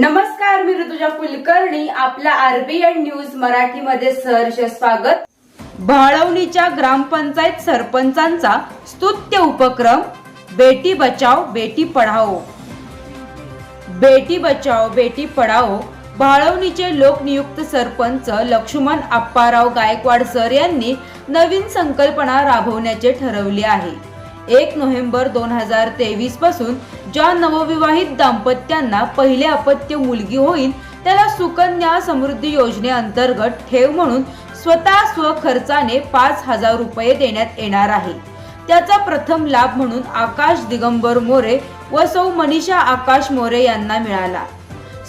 नमस्कार मी ऋतुजा कुलकर्णी. आपल्या RBN news मराठीमध्ये सहर्ष स्वागत. भाळवणीच्या ग्रामपंचायत सरपंचांचा स्तुत्य उपक्रम बेटी बचाओ बेटी पढाओ. बेटी बचाओ बेटी पढाओ. भाळवणीचे लोकनियुक्त सरपंच लक्ष्मण आप्पाराव गायकवाड सर यांनी नवीन संकल्पना राबवण्याचे ठरवले आहे. एक नोव्हेंबर दोन हजार तेवीसपासून ज्या नवविवाहित दाम्पत्यांना पहिले अपत्य मुलगी होईल त्याला सुकन्या समृद्धी योजनेअंतर्गत ठेव म्हणून स्वतः स्वखर्चाने पाच हजार रुपये देण्यात येणार आहे. त्याचा प्रथम लाभ म्हणून आकाश दिगंबर मोरे व सौ मनीषा आकाश मोरे यांना मिळाला.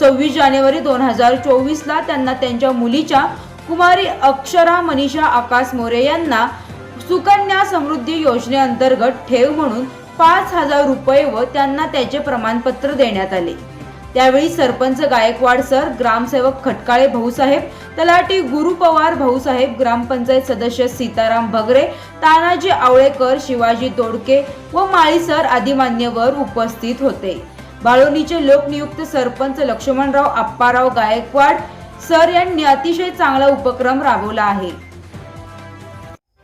सव्वीस जानेवारी दोन हजार चोवीसला त्यांना त्यांच्या मुलीच्या कुमारी अक्षरा मनीषा आकाश मोरे यांना सुकन्या समृद्धी योजनेअंतर्गत ठेव म्हणून पाच हजार रुपये व त्यांना त्याचे प्रमाणपत्र देण्यात आले. त्यावेळी सरपंच गायकवाड सर ग्रामसेवक खटकाळे भाऊसाहेब तलाठी गुरु पवार भाऊसाहेब ग्रामपंचायत सदस्य सीताराम भगरे तानाजी आवळेकर शिवाजी दोडके व माळी सर आदी मान्यवर उपस्थित होते. बाळोनीचे लोकनियुक्त सरपंच लक्ष्मणराव आप्पाराव गायकवाड सर यांनी अतिशय चांगला उपक्रम राबवला आहे.